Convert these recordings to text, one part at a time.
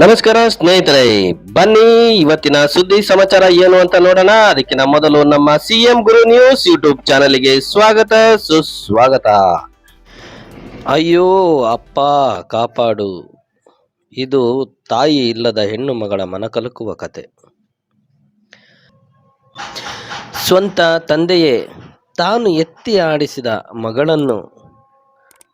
ನಮಸ್ಕಾರ ಸ್ನೇಹಿತರೆ, ಬನ್ನಿ, ಇವತ್ತಿನ ಸುದ್ದಿ ಸಮಾಚಾರ ಏನು ಅಂತ ನೋಡೋಣ. ಅದಕ್ಕಿಂತ ಮೊದಲು ನಮ್ಮ ಸಿಎಂ ಗುರು ನ್ಯೂಸ್ ಯೂಟ್ಯೂಬ್ ಚಾನಲ್ಗೆ ಸ್ವಾಗತ, ಸುಸ್ವಾಗತ. ಅಯ್ಯೋ, ಅಪ್ಪ, ಕಾಪಾಡು. ಇದು ತಾಯಿ ಇಲ್ಲದ ಹೆಣ್ಣು ಮಗಳ ಮನಕಲುಕುವ ಕತೆ. ಸ್ವಂತ ತಂದೆಯೇ, ತಾನು ಎತ್ತಿ ಆಡಿಸಿದ ಮಗಳನ್ನು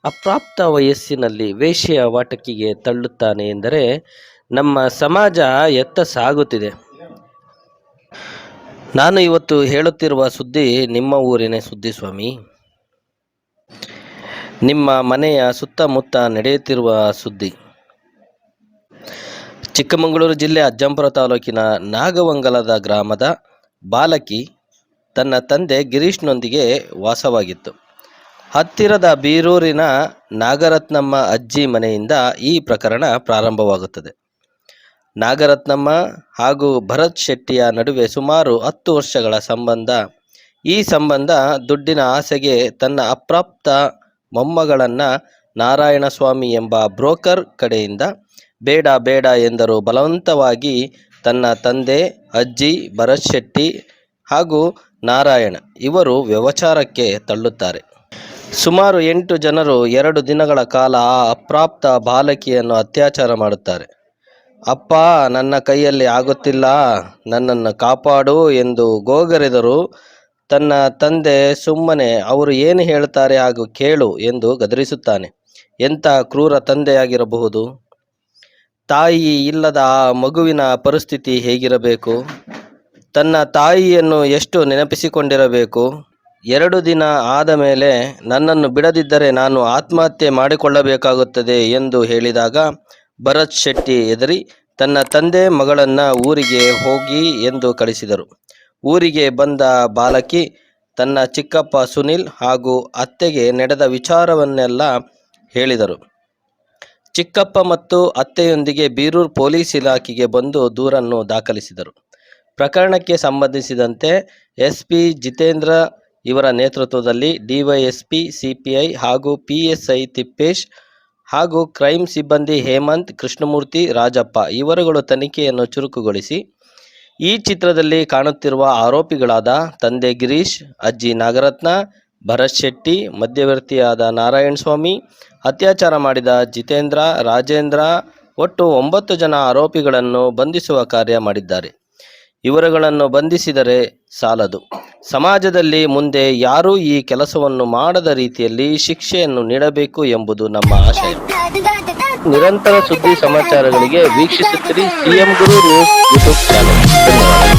ಅಪ್ರಾಪ್ತ ವಯಸ್ಸಿನಲ್ಲಿ ವೇಶ್ಯೆಯ ವಾಟಕಿಗೆ ತಳ್ಳುತ್ತಾನೆ ಎಂದರೆ ನಮ್ಮ ಸಮಾಜ ಎತ್ತ ಸಾಗುತ್ತಿದೆ. ನಾನು ಇವತ್ತು ಹೇಳುತ್ತಿರುವ ಸುದ್ದಿ ನಿಮ್ಮ ಊರಿನ ಸುದ್ದಿ ಸ್ವಾಮಿ. ನಿಮ್ಮ ಮನೆಯ ಸುತ್ತಮುತ್ತ ನಡೆಯುತ್ತಿರುವ ಸುದ್ದಿ. ಚಿಕ್ಕಮಗಳೂರು ಜಿಲ್ಲೆ ಅಜ್ಜಂಪುರ ತಾಲೂಕಿನ ನಾಗವಂಗಲದ ಗ್ರಾಮದ ಬಾಲಕಿ ತನ್ನ ತಂದೆ ಗಿರೀಶ್ನೊಂದಿಗೆ ವಾಸವಾಗಿತ್ತು. ಹತ್ತಿರದ ಬೀರೂರಿನ ನಾಗರತ್ನಮ್ಮ ಅಜ್ಜಿ ಮನೆಯಿಂದ ಈ ಪ್ರಕರಣ ಪ್ರಾರಂಭವಾಗುತ್ತದೆ. ನಾಗರತ್ನಮ್ಮ ಹಾಗೂ ಭರತ್ ಶೆಟ್ಟಿಯ ನಡುವೆ ಸುಮಾರು ಹತ್ತು ವರ್ಷಗಳ ಸಂಬಂಧ. ಈ ಸಂಬಂಧ ದುಡ್ಡಿನ ಆಸೆಗೆ ತನ್ನ ಅಪ್ರಾಪ್ತ ಮೊಮ್ಮಗಳನ್ನು ನಾರಾಯಣಸ್ವಾಮಿ ಎಂಬ ಬ್ರೋಕರ್ ಕಡೆಯಿಂದ ಬೇಡ ಬೇಡ ಎಂದರು. ಬಲವಂತವಾಗಿ ತನ್ನ ತಂದೆ, ಅಜ್ಜಿ, ಭರತ್ ಶೆಟ್ಟಿ ಹಾಗೂ ನಾರಾಯಣ ಇವರು ವ್ಯವಚಾರಕ್ಕೆ ತಳ್ಳುತ್ತಾರೆ. ಸುಮಾರು ಎಂಟು ಜನರು ಎರಡು ದಿನಗಳ ಕಾಲ ಆ ಅಪ್ರಾಪ್ತ ಬಾಲಕಿಯನ್ನು ಅತ್ಯಾಚಾರ ಮಾಡುತ್ತಾರೆ. ಅಪ್ಪ, ನನ್ನ ಕೈಯಲ್ಲಿ ಆಗುತ್ತಿಲ್ಲ, ನನ್ನನ್ನು ಕಾಪಾಡು ಎಂದು ಗೋಗರೆದರು. ತನ್ನ ತಂದೆ, ಸುಮ್ಮನೆ, ಅವರು ಏನು ಹೇಳ್ತಾರೆ ಹಾಗೂ ಕೇಳು ಎಂದು ಗದರಿಸುತ್ತಾನೆ. ಎಂಥ ಕ್ರೂರ ತಂದೆಯಾಗಿರಬಹುದು? ತಾಯಿ ಇಲ್ಲದ ಆ ಮಗುವಿನ ಪರಿಸ್ಥಿತಿ ಹೇಗಿರಬೇಕು? ತನ್ನ ತಾಯಿಯನ್ನು ಎಷ್ಟು ನೆನಪಿಸಿಕೊಂಡಿರಬೇಕು? ಎರಡು ದಿನ ಆದ ಮೇಲೆ ನನ್ನನ್ನು ಬಿಡದಿದ್ದರೆ ನಾನು ಆತ್ಮಹತ್ಯೆ ಮಾಡಿಕೊಳ್ಳಬೇಕಾಗುತ್ತದೆ ಎಂದು ಹೇಳಿದಾಗ ಭರತ್ ಶೆಟ್ಟಿ ಎದರಿ ತನ್ನ ತಂದೆ ಮಗಳನ್ನ ಊರಿಗೆ ಹೋಗಿ ಎಂದು ಕಳಿಸಿದರು. ಊರಿಗೆ ಬಂದ ಬಾಲಕಿ, ತನ್ನ ಚಿಕ್ಕಪ್ಪ ಸುನಿಲ್ ಹಾಗೂ ಅತ್ತೆಗೆ ನಡೆದ ವಿಚಾರವನ್ನೆಲ್ಲ ಹೇಳಿದರು. ಚಿಕ್ಕಪ್ಪ ಮತ್ತು ಅತ್ತೆಯೊಂದಿಗೆ ಬೀರೂರು ಪೊಲೀಸ್ ಇಲಾಖೆಗೆ ಬಂದು ದೂರನ್ನು ದಾಖಲಿಸಿದರು. ಪ್ರಕರಣಕ್ಕೆ ಸಂಬಂಧಿಸಿದಂತೆ ಎಸ್ ಪಿ ಜಿತೇಂದ್ರ ಇವರ ನೇತೃತ್ವದಲ್ಲಿ ಡಿವೈಎಸ್ಪಿ, ಸಿಪಿಐ ಹಾಗೂ ಪಿಎಸ್ಐ ತಿಪ್ಪೇಶ್ ಹಾಗೂ ಕ್ರೈಮ್ ಸಿಬ್ಬಂದಿ ಹೇಮಂತ್, ಕೃಷ್ಣಮೂರ್ತಿ, ರಾಜಪ್ಪ ಇವರುಗಳು ತನಿಖೆಯನ್ನು ಚುರುಕುಗೊಳಿಸಿ, ಈ ಚಿತ್ರದಲ್ಲಿ ಕಾಣುತ್ತಿರುವ ಆರೋಪಿಗಳಾದ ತಂದೆ ಗಿರೀಶ್, ಅಜ್ಜಿ ನಾಗರತ್ನ, ಭರತ್ ಶೆಟ್ಟಿ, ಮಧ್ಯವರ್ತಿಯಾದ ನಾರಾಯಣ ಸ್ವಾಮಿ, ಅತ್ಯಾಚಾರ ಮಾಡಿದ ಜಿತೇಂದ್ರ, ರಾಜೇಂದ್ರ ಒಟ್ಟು ಒಂಬತ್ತು ಜನ ಆರೋಪಿಗಳನ್ನು ಬಂಧಿಸುವ ಕಾರ್ಯ ಮಾಡಿದ್ದಾರೆ. ಇವರುಗಳನ್ನು ಬಂಧಿಸಿದರೆ ಸಾಲದು. ಸಮಾಜದಲ್ಲಿ ಮುಂದೆ ಯಾರೂ ಈ ಕೆಲಸವನ್ನು ಮಾಡದ ರೀತಿಯಲ್ಲಿ ಶಿಕ್ಷೆಯನ್ನು ನೀಡಬೇಕು ಎಂಬುದು ನಮ್ಮ ಆಶಯ ನಿರಂತರ ಸುದ್ದಿ ಸಮಾಚಾರಗಳಿಗೆ ವೀಕ್ಷಿಸುತ್ತಿರಿ ಸಿಎಂ ಗುರು ನ್ಯೂಸ್ ಯೂಟ್ಯೂಬ್